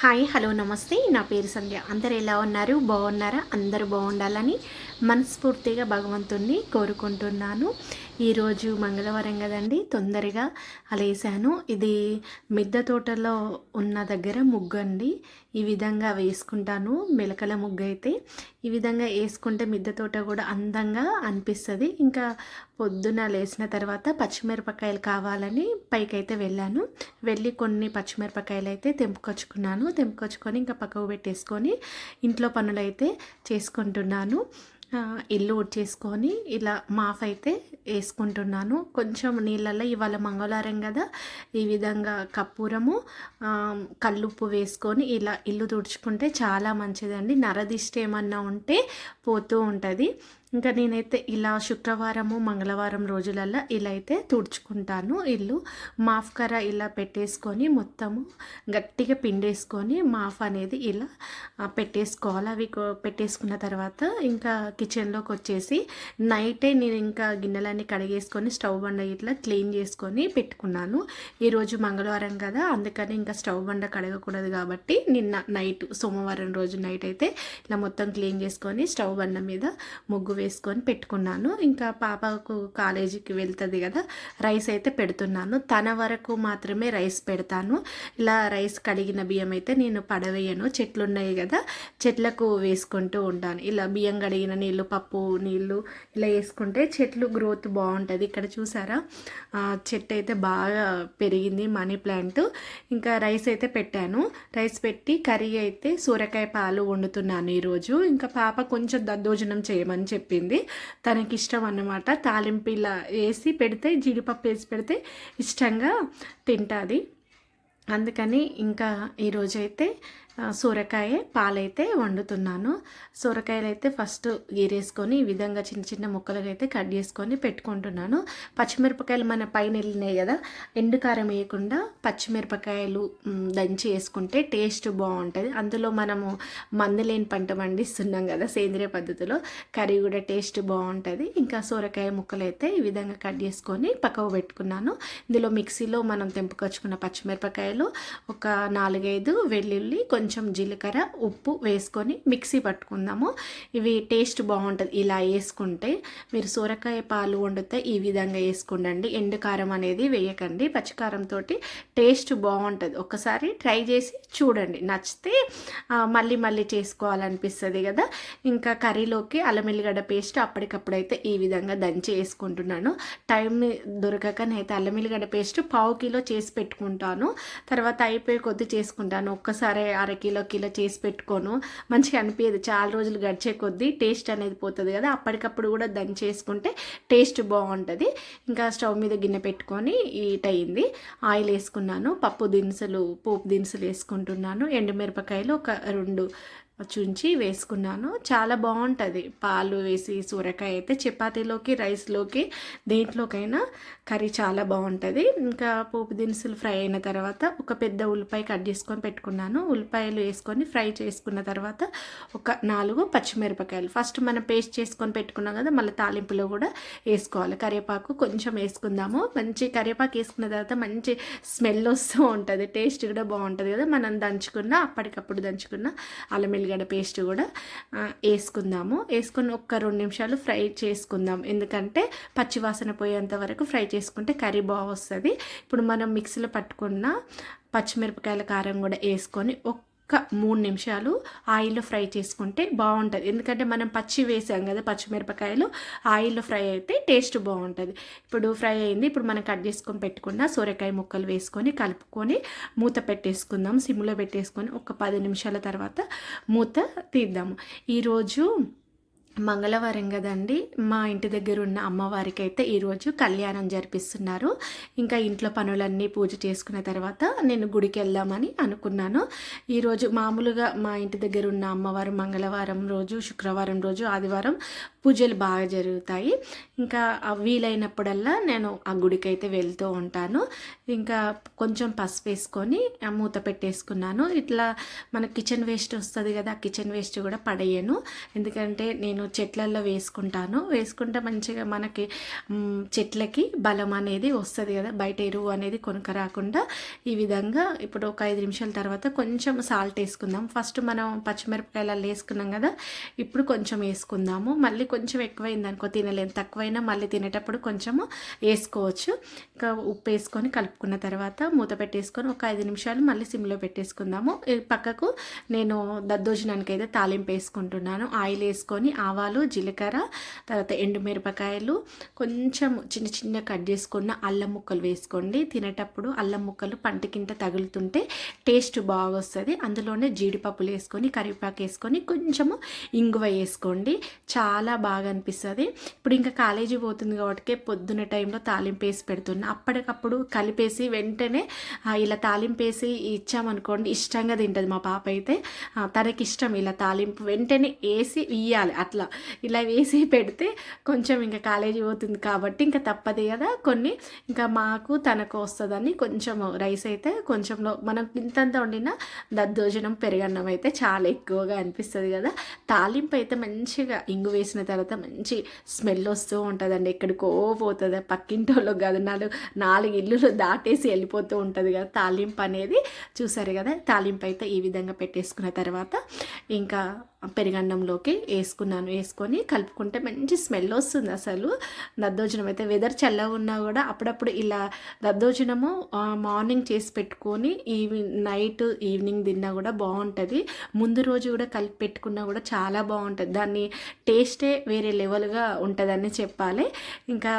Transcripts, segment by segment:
Hi hello నమస్తే. నా పేరు సంధ్య. అందరు ఎలా ఉన్నారు? బాగున్నారా? అందరూ బాగుండాలని మనస్ఫూర్తిగా భగవంతుణ్ణి కోరుకుంటున్నాను. ఈరోజు మంగళవారం కదండి తొందరగా అలేసాను. ఇది మిద్దె తోటలో ఉన్న దగ్గర ముగ్గు అండి ఈ విధంగా వేసుకుంటాను మెలకల ముగ్గు అయితే ఈ విధంగా వేసుకుంటే మిద్దె తోట కూడా అందంగా అనిపిస్తుంది. ఇంకా పొద్దున లేచిన తర్వాత పచ్చిమిరపకాయలు కావాలని పైకైతే వెళ్ళాను. వెళ్ళి కొన్ని పచ్చిమిరపకాయలు అయితే తెంపుకొచ్చుకున్నాను. తెంపుకొచ్చుకొని ఇంకా పక్కకు పెట్టేసుకొని ఇంట్లో పనులైతే చేసుకుంటున్నాను. ఇల్లు ఉడ్చేసుకొని ఇలా మాఫ్ అయితే వేసుకుంటున్నాను. కొంచెం నీళ్ళల్లో ఇవాళ మంగళవారం కదా ఈ విధంగా కర్పూరము కల్లుప్పు వేసుకొని ఇలా ఇల్లు తుడుచుకుంటే చాలా మంచిదండి. నరదిష్ట ఏమన్నా ఉంటే పోతూ ఉంటుంది. ఇంకా నేనైతే ఇలా శుక్రవారము మంగళవారం రోజులల్లో ఇలా అయితే తుడుచుకుంటాను. ఇల్లు మాఫ్ కర ఇలా పెట్టేసుకొని మొత్తము గట్టిగా పిండేసుకొని మాఫ్ అనేది ఇలా పెట్టేసుకోవాలి. అవి పెట్టేసుకున్న తర్వాత ఇంకా కిచెన్లోకి వచ్చేసి నైటే నేను ఇంకా గిన్నెలన్నీ కడిగేసుకొని స్టవ్ బండ ఇట్లా క్లీన్ చేసుకొని పెట్టుకున్నాను. ఈరోజు మంగళవారం కదా అందుకని ఇంకా స్టవ్ బండ కడగకూడదు కాబట్టి నిన్న నైట్ సోమవారం రోజు నైట్ అయితే ఇలా మొత్తం క్లీన్ చేసుకొని స్టవ్ బండ మీద ముగ్గు వేసుకొని పెట్టుకున్నాను. ఇంకా పాపకు కాలేజీకి వెళ్తుంది కదా రైస్ అయితే పెడుతున్నాను. తన వరకు మాత్రమే రైస్ పెడతాను. ఇలా రైస్ కడిగిన బియ్యం అయితే నేను పడవేయను. చెట్లు ఉన్నాయి కదా చెట్లకు వేసుకుంటూ ఉంటాను. ఇలా బియ్యం కడిగిన నీళ్ళు పప్పు నీళ్ళు ఇలా వేసుకుంటే చెట్లు గ్రోత్ బాగుంటుంది. ఇక్కడ చూసారా? చెట్టు అయితే బాగా పెరిగింది మనీ ప్లాంట్. ఇంకా రైస్ అయితే పెట్టాను. రైస్ పెట్టి కర్రీ అయితే సూరకాయ పాలు వండుతున్నాను ఈరోజు. ఇంకా పాప కొంచెం దద్దోజనం చేయమని చెప్పి చెప్పింది. తనకి ఇష్టం అన్నమాట. తాలింపు ఇలా వేసి పెడితే జీడిపప్పు వేసి పెడితే ఇష్టంగా తింటుంది. అందుకని ఇంకా ఈరోజైతే సొరకాయ పాలైతే వండుతున్నాను. సొరకాయలు అయితే ఫస్ట్ గీరేసుకొని ఈ విధంగా చిన్న చిన్న ముక్కలుగా అయితే కట్ చేసుకొని పెట్టుకుంటున్నాను. పచ్చిమిరపకాయలు మన పైన వెళ్ళినాయి కదా ఎండు కారం వేయకుండా పచ్చిమిరపకాయలు దంచి వేసుకుంటే టేస్ట్ బాగుంటుంది. అందులో మనము మందులేని పంట పండిస్తున్నాం కదా సేంద్రియ పద్ధతిలో కర్రీ కూడా టేస్ట్ బాగుంటుంది. ఇంకా సొరకాయ ముక్కలు అయితే ఈ విధంగా కట్ చేసుకొని పక్కకు పెట్టుకున్నాను. ఇందులో మిక్సీలో మనం తెంపుకొచ్చుకున్న పచ్చిమిరపకాయలు ఒక నాలుగైదు వెల్లుల్లి కొంచెం కొంచెం జీలకర్ర ఉప్పు వేసుకొని మిక్సీ పట్టుకుందాము. ఇవి టేస్ట్ బాగుంటుంది. ఇలా వేసుకుంటే మీరు సొరకాయ పాలు వండితే ఈ విధంగా వేసుకుండండి. ఎండు కారం అనేది వేయకండి. పచ్చికారంతో టేస్ట్ బాగుంటుంది. ఒకసారి ట్రై చేసి చూడండి. నచ్చితే మళ్ళీ మళ్ళీ చేసుకోవాలనిపిస్తుంది కదా. ఇంకా కర్రీలోకి అల్లం ఎల్లిగడ్డ పేస్ట్ అప్పటికప్పుడైతే ఈ విధంగా దంచి వేసుకుంటున్నాను. టైం దొరకక నేనైతే అల్లం ఎల్లిగడ్డ పేస్ట్ పావు కిలో చేసి పెట్టుకుంటాను. తర్వాత అయిపోయి కొద్ది చేసుకుంటాను. ఒక్కసారి అర కిలో కిలో చేసి పెట్టుకోను. మంచిగా అనిపించదు చాలా రోజులు గడిచే కొద్దీ టేస్ట్ అనేది పోతుంది కదా. అప్పటికప్పుడు కూడా దంచి వేసుకుంటే టేస్ట్ బాగుంటుంది. ఇంకా స్టవ్ మీద గిన్నె పెట్టుకొని హీట్ అయింది. ఆయిల్ వేసుకున్నాను. పప్పు దినుసులు పోపు దినుసులు వేసుకుంటున్నాను. ఎండుమిరపకాయలు ఒక రెండు చుంచి వేసుకున్నాను. చాలా బాగుంటుంది. పాలు వేసి సూరకాయ అయితే చపాతీలోకి రైస్లోకి దేంట్లోకైనా కర్రీ చాలా బాగుంటుంది. ఇంకా పోపు దినుసులు ఫ్రై అయిన తర్వాత ఒక పెద్ద ఉల్లిపాయ కట్ చేసుకొని పెట్టుకున్నాను. ఉల్లిపాయలు వేసుకొని ఫ్రై చేసుకున్న తర్వాత ఒక నాలుగు పచ్చిమిరపకాయలు. ఫస్ట్ మనం పేస్ట్ చేసుకొని పెట్టుకున్నాం కదా మళ్ళీ తాలింపులో కూడా వేసుకోవాలి. కరివేపాకు కొంచెం వేసుకుందాము. మంచి కరివేపాకు వేసుకున్న తర్వాత మంచి స్మెల్ వస్తూ ఉంటుంది. టేస్ట్ కూడా బాగుంటుంది కదా. మనం దంచుకున్న అప్పటికప్పుడు దంచుకున్న అల్లం ఉల్లిగడ్డ పేస్ట్ కూడా వేసుకుందాము. వేసుకుని ఒక్క రెండు నిమిషాలు ఫ్రై చేసుకుందాం. ఎందుకంటే పచ్చివాసన పోయేంత వరకు ఫ్రై చేసుకుంటే కర్రీ బాగా వస్తుంది ఇప్పుడు మనం మిక్సీలో పట్టుకున్న పచ్చిమిరపకాయల కారం కూడా వేసుకొని ఒక్క మూడు నిమిషాలు ఆయిల్లో ఫ్రై చేసుకుంటే బాగుంటుంది. ఎందుకంటే మనం పచ్చి వేసాం కదా పచ్చిమిరపకాయలు ఆయిల్లో ఫ్రై అయితే టేస్ట్ బాగుంటుంది. ఇప్పుడు ఫ్రై అయింది. ఇప్పుడు మనం కట్ చేసుకొని పెట్టుకున్న సొరకాయ ముక్కలు వేసుకొని కలుపుకొని మూత పెట్టేసుకుందాం. సిమ్లో పెట్టేసుకొని ఒక పది నిమిషాల తర్వాత మూత తీద్దాము. ఈరోజు మంగళవారం కదండి. మా ఇంటి దగ్గర ఉన్న అమ్మవారికి అయితే ఈరోజు కళ్యాణం జరిపిస్తున్నారు. ఇంకా ఇంట్లో పనులన్నీ పూజ చేసుకున్న తర్వాత నేను గుడికి వెళ్దామని అనుకున్నాను. ఈరోజు మామూలుగా మా ఇంటి దగ్గర ఉన్న అమ్మవారు మంగళవారం రోజు శుక్రవారం రోజు ఆదివారం పూజలు బాగా జరుగుతాయి. ఇంకా వీలైనప్పుడల్లా నేను ఆ గుడికి అయితే వెళ్తూ ఉంటాను. ఇంకా కొంచెం పసుపు వేసుకొని ఆ మూత పెట్టేసుకున్నాను. ఇట్లా మన కిచెన్ వేస్ట్ వస్తుంది కదా ఆ కిచెన్ వేస్ట్ కూడా పడేయను. ఎందుకంటే నేను చెట్లల్లో వేసుకుంటాను. వేసుకుంటే మంచిగా మనకి చెట్లకి బలం అనేది వస్తుంది కదా. బయట ఎరువు అనేది కొనుక రాకుండా ఈ విధంగా ఇప్పుడు ఒక ఐదు నిమిషాల తర్వాత కొంచెం సాల్ట్ వేసుకుందాం. ఫస్ట్ మనం పచ్చిమిరపకాయలు వేసుకున్నాం కదా ఇప్పుడు కొంచెం వేసుకుందాము. మళ్ళీ కొంచెం ఎక్కువైంది అనుకో తినలేము తక్కువైనా మళ్ళీ తినేటప్పుడు కొంచెము వేసుకోవచ్చు. ఇంకా ఉప్పు వేసుకొని కలుపుకున్న తర్వాత మూత పెట్టేసుకొని ఒక ఐదు నిమిషాలు మళ్ళీ సిమ్లో పెట్టేసుకుందాము. పక్కకు నేను దద్దోజనానికి అయితే తాలింపు వేసుకుంటున్నాను. ఆయిల్ వేసుకొని ఆవాలు జీలకర్ర తర్వాత ఎండుమిరపకాయలు కొంచెం చిన్న చిన్న కట్ చేసుకున్న అల్లం ముక్కలు వేసుకోండి. తినేటప్పుడు అల్లం ముక్కలు పంటికింట తగులుతుంటే టేస్ట్ బాగా వస్తుంది అందులోనే జీడిపప్పులు వేసుకొని కరివేపాకు వేసుకొని కొంచెము ఇంగువ వేసుకోండి. చాలా బాగా అనిపిస్తుంది ఇప్పుడు ఇంకా కాలేజీ పోతుంది కాబట్టి పొద్దున్న టైంలో తాలింపు వేసి పెడుతున్నా. అప్పటికప్పుడు కలిపేసి వెంటనే ఇలా తాలింపు వేసి ఇచ్చామనుకోండి ఇష్టంగా తింటుంది మా పాప అయితే. తనకి ఇష్టం ఇలా తాలింపు వెంటనే వేసి ఇయ్యాలి అట్లా. ఇలా వేసి పెడితే కొంచెం ఇంకా కాలేజీ పోతుంది కాబట్టి ఇంకా తప్పదు కదా. కొన్ని ఇంకా మాకు తనకు వస్తుందని కొంచెం రైస్ అయితే కొంచెంలో మనం ఇంతంత వండిన దద్దోజనం పెరగన్నం అయితే చాలా ఎక్కువగా అనిపిస్తుంది కదా. తాలింపు అయితే మంచిగా ఇంగు వేసిన తర్వాత మంచి స్మెల్ వస్తూ ఉంటుందండి. ఎక్కడికో పోతుంది. పక్కింటి వాళ్ళకి కాదు నాలుగు నాలుగు ఇల్లులు దాటేసి వెళ్ళిపోతూ ఉంటుంది కదా. తాలింపు అనేది చూసారు కదా తాలింపు అయితే ఈ విధంగా పెట్టేసుకున్న తర్వాత ఇంకా పెరుగన్నంలోకి వేసుకున్నాను. వేసుకొని కలుపుకుంటే మంచి స్మెల్ వస్తుంది అసలు. దద్దోజనం అయితే వెదర్ చల్లగా ఉన్నా కూడా అప్పుడప్పుడు ఇలా దద్దోజనము మార్నింగ్ చేసి పెట్టుకొని ఈవినింగ్ నైట్ ఈవినింగ్ తిన్నా కూడా బాగుంటుంది. ముందు రోజు కూడా కలిపి పెట్టుకున్నా కూడా చాలా బాగుంటుంది. దాన్ని టేస్టే వేరే లెవెల్గా ఉంటుందని చెప్పాలి. ఇంకా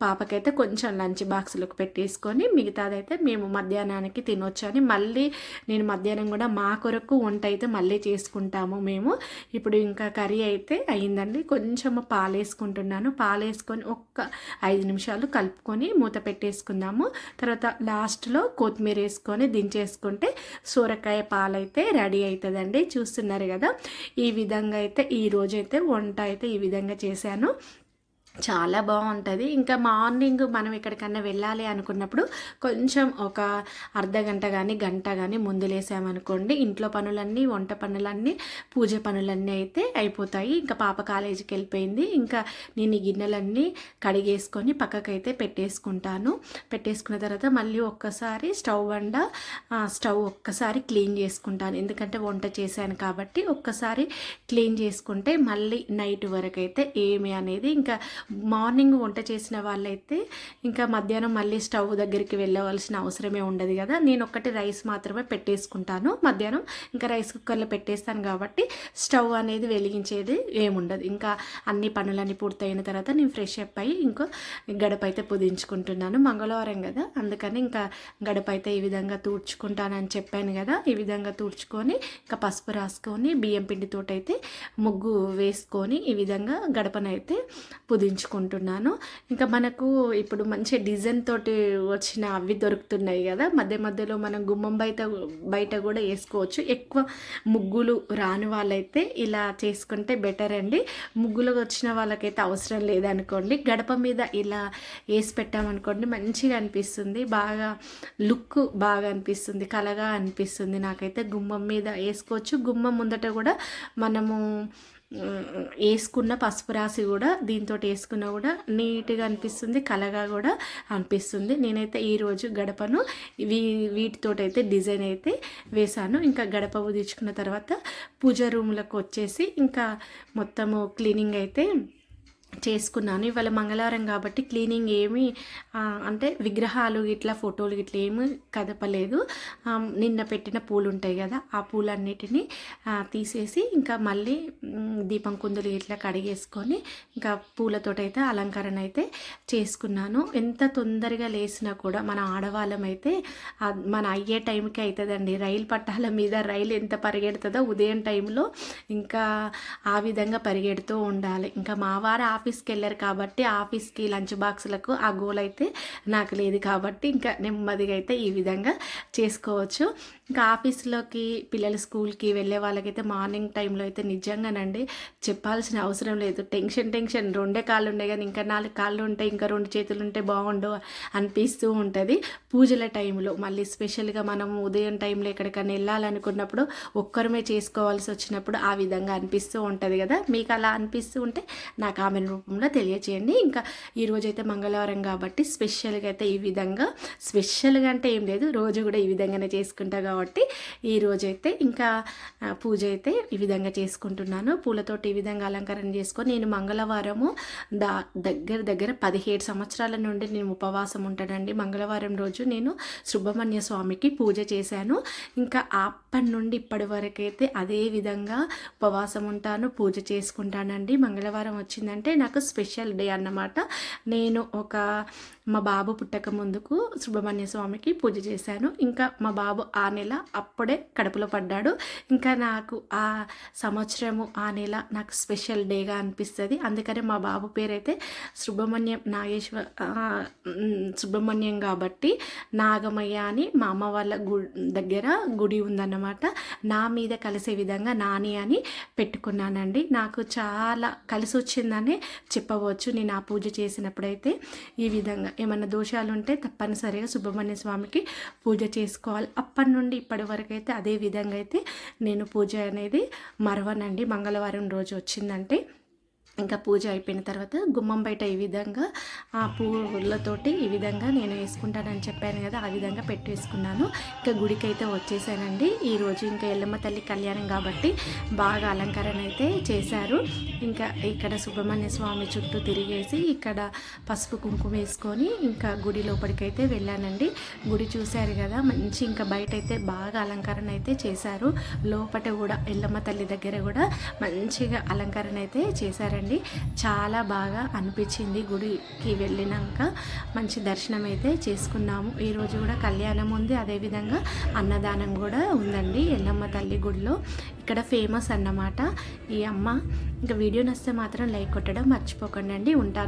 పాపకైతే కొంచెం లంచ్ బాక్స్లకు పెట్టేసుకొని మిగతాదైతే మేము మధ్యాహ్నానికి తినొచ్చు అని మళ్ళీ నేను మధ్యాహ్నం కూడా మా కొరకు వంట అయితే మళ్ళీ చేసుకుంటాము మేము. ఇప్పుడు ఇంకా కర్రీ అయితే అయిందండి కొంచెం పాలు వేసుకుంటున్నాను పాలు వేసుకొని ఒక్క ఐదు నిమిషాలు కలుపుకొని మూత పెట్టేసుకుందాము. తర్వాత లాస్ట్లో కొత్తిమీర వేసుకొని దించేసుకుంటే సూరకాయ పాలైతే రెడీ అవుతుందండి చూస్తున్నారు కదా ఈ విధంగా అయితే ఈ రోజైతే వంట అయితే ఈ విధంగా చేశాను. చాలా బాగుంటుంది. ఇంకా మార్నింగ్ మనం ఎక్కడికన్నా వెళ్ళాలి అనుకున్నప్పుడు కొంచెం ఒక అర్ధ గంట కానీ గంట కానీ ముందు లేసామనుకోండి ఇంట్లో పనులన్నీ వంట పనులన్నీ పూజ పనులన్నీ అయితే అయిపోతాయి. ఇంకా పాప కాలేజీకి వెళ్ళిపోయింది. ఇంకా నేను ఈ గిన్నెలన్నీ కడిగేసుకొని పక్కకైతే పెట్టేసుకుంటాను. పెట్టేసుకున్న తర్వాత మళ్ళీ ఒక్కసారి స్టవ్ వండ స్టవ్ ఒక్కసారి క్లీన్ చేసుకుంటాను. ఎందుకంటే వంట చేశాను కాబట్టి ఒక్కసారి క్లీన్ చేసుకుంటే మళ్ళీ నైట్ వరకు అయితే ఏమి అనేది ఇంకా మార్నింగ్ వంట చేసిన వాళ్ళైతే ఇంకా మధ్యాహ్నం మళ్ళీ స్టవ్ దగ్గరికి వెళ్ళవలసిన అవసరమే ఉండదు కదా. నేను ఒక్కటి రైస్ మాత్రమే పెట్టేసుకుంటాను. మధ్యాహ్నం ఇంకా రైస్ కుక్కర్లో పెట్టేస్తాను కాబట్టి స్టవ్ అనేది వెలిగించేది ఏముండదు. ఇంకా అన్ని పనులన్నీ పూర్తయిన తర్వాత నేను ఫ్రెష్ అప్ అయ్యి ఇంకో గడప అయితే పుదించుకుంటున్నాను. మంగళవారం కదా. అందుకని ఇంకా గడప అయితే ఈ విధంగా తూడ్చుకుంటానని చెప్పాను కదా. ఈ విధంగా తూడ్చుకొని ఇంకా పసుపు రాసుకొని బియ్యం పిండితోటైతే అయితే ముగ్గు వేసుకొని ఈ విధంగా గడపనైతే పుదించు ఉంచుకుంటున్నాను ఇంకా మనకు ఇప్పుడు మంచి డిజైన్ తోటి వచ్చిన అవి దొరుకుతున్నాయి కదా. మధ్య మధ్యలో మనం గుమ్మం బయట బయట కూడా వేసుకోవచ్చు. ఎక్కువ ముగ్గులు రాని వాళ్ళైతే ఇలా చేసుకుంటే బెటర్ అండి. ముగ్గులు వచ్చిన వాళ్ళకైతే అవసరం లేదనుకోండి. గడప మీద ఇలా వేసి పెట్టామనుకోండి మంచిగా అనిపిస్తుంది. బాగా లుక్ బాగా అనిపిస్తుంది. కలగా అనిపిస్తుంది. నాకైతే గుమ్మం మీద వేసుకోవచ్చు. గుమ్మం ముందట కూడా మనము వేసుకున్న పసుపు రాసి కూడా దీంతో వేసుకున్న కూడా నీట్గా అనిపిస్తుంది కలగా కూడా అనిపిస్తుంది. నేనైతే ఈరోజు గడపను వీ వీటితోటైతే డిజైన్ అయితే వేశాను. ఇంకా గడప ఉదించుకున్న తర్వాత పూజ రూమ్లకు వచ్చేసి ఇంకా మొత్తము క్లీనింగ్ అయితే చేసుకున్నాను. ఇవాళ మంగళవారం కాబట్టి క్లీనింగ్ ఏమి అంటే విగ్రహాలు ఇట్లా ఫోటోలు ఇట్లా ఏమి కదపలేదు. నిన్న పెట్టిన పూలు ఉంటాయి కదా ఆ పూలన్నిటిని తీసేసి ఇంకా మళ్ళీ దీపం కుందులు ఇట్లా కడిగేసుకొని ఇంకా పూలతోటి అయితే అలంకరణ అయితే చేసుకున్నాను. ఎంత తొందరగా లేసినా కూడా మన ఆడవాళ్ళం అయితే మన అయ్యే టైంకి అవుతుందండి రైలు పట్టాల మీద రైలు ఎంత పరిగెడుతుందో ఉదయం టైంలో ఇంకా ఆ విధంగా పరిగెడుతూ ఉండాలి. ఇంకా మా వారు ఆఫీస్కి వెళ్ళారు కాబట్టి ఆఫీస్కి లంచ్ బాక్సులకు ఆ గోల్ అయితే నాకు లేదు కాబట్టి ఇంకా నెమ్మదిగా అయితే ఈ విధంగా చేసుకోవచ్చు. ఇంకా ఆఫీస్లోకి పిల్లలు స్కూల్కి వెళ్ళే వాళ్ళకైతే మార్నింగ్ టైంలో అయితే నిజంగానండి చెప్పాల్సిన అవసరం లేదు. టెన్షన్ టెన్షన్ రెండే కాళ్ళు ఉండే కానీ ఇంకా నాలుగు కాళ్ళు ఉంటాయి ఇంకా రెండు చేతులు ఉంటే బాగుండు అనిపిస్తూ ఉంటుంది. పూజల టైంలో మళ్ళీ స్పెషల్గా మనం ఉదయం టైంలో ఎక్కడికైనా వెళ్ళాలనుకున్నప్పుడు ఒక్కరమే చేసుకోవాల్సి వచ్చినప్పుడు ఆ విధంగా అనిపిస్తూ ఉంటుంది కదా. మీకు అలా అనిపిస్తూ ఉంటే నాకు ఆమెను రూపంలో తెలియచేయండి. ఇంకా ఈరోజైతే మంగళవారం కాబట్టి స్పెషల్గా అయితే ఈ విధంగా స్పెషల్గా అంటే ఏం లేదు రోజు కూడా ఈ విధంగానే చేసుకుంటా కాబట్టి ఈ రోజైతే ఇంకా పూజ అయితే ఈ విధంగా చేసుకుంటున్నాను. పూలతోటి ఈ విధంగా అలంకరణ చేసుకొని నేను మంగళవారము దా దగ్గర దగ్గర పదిహేడు సంవత్సరాల నుండి నేను ఉపవాసం ఉంటానండి. మంగళవారం రోజు నేను సుబ్రహ్మణ్య స్వామికి పూజ చేశాను. ఇంకా అప్పటి నుండి ఇప్పటి వరకు అయితే అదే విధంగా ఉపవాసం ఉంటాను పూజ చేసుకుంటానండి. మంగళవారం వచ్చిందంటే నా నాకు స్పెషల్ డే అన్నమాట. నేను ఒక మా బాబు పుట్టక ముందుకు సుబ్రహ్మణ్య స్వామికి పూజ చేశాను. ఇంకా మా బాబు ఆ నెల అప్పుడే కడుపులో పడ్డాడు. ఇంకా నాకు ఆ సంవత్సరము ఆ నెల నాకు స్పెషల్ డేగా అనిపిస్తుంది. అందుకనే మా బాబు పేరైతే సుబ్రహ్మణ్యం నాగేశ్వర సుబ్రహ్మణ్యం కాబట్టి నాగమయ్య అని మా అమ్మ వాళ్ళ గు దగ్గర గుడి ఉందన్నమాట. నా మీద కలిసే విధంగా నాని అని పెట్టుకున్నానండి. నాకు చాలా కలిసి వచ్చిందని చెప్పవచ్చు. నేను ఆ పూజ చేసినప్పుడైతే ఈ విధంగా. ఏమైనా దోషాలు ఉంటే తప్పనిసరిగా సుబ్రహ్మణ్య స్వామికి పూజ చేసుకోవాలి. అప్పటి నుండి ఇప్పటి వరకు అయితే అదే విధంగా అయితే నేను పూజ అనేది మరవనండి. మంగళవారం రోజు వచ్చిందంటే ఇంకా పూజ అయిపోయిన తర్వాత గుమ్మం బయట ఈ విధంగా ఆ పూలతోటి ఈ విధంగా నేను వేసుకుంటానని చెప్పాను కదా ఆ విధంగా పెట్టేసుకున్నాను. ఇంకా గుడికి అయితే వచ్చేసానండి ఈరోజు ఇంకా ఎల్లమ్మ తల్లి కళ్యాణం కాబట్టి బాగా అలంకరణ అయితే చేశారు. ఇంకా ఇక్కడ సుబ్రహ్మణ్య స్వామి చుట్టూ తిరిగేసి ఇక్కడ పసుపు కుంకుమ వేసుకొని ఇంకా గుడి లోపలికైతే వెళ్ళానండి. గుడి చూశారు కదా మంచి ఇంకా బయట అయితే బాగా అలంకరణ అయితే చేశారు. లోపట కూడా ఎల్లమ్మ తల్లి దగ్గర కూడా మంచిగా అలంకరణ అయితే చేశారండి. చేశారండి చాలా బాగా అనిపించింది గుడికి వెళ్ళినాక. మంచి దర్శనం అయితే చేసుకున్నాము ఈరోజు కూడా కళ్యాణం ఉంది. అదేవిధంగా అన్నదానం కూడా ఉందండి ఎల్లమ్మ తల్లి గుడిలో. ఇక్కడ ఫేమస్ అన్నమాట ఈ అమ్మ. ఇంకా వీడియో నచ్చితే మాత్రం లైక్ కొట్టడం మర్చిపోకండి ఉంటాను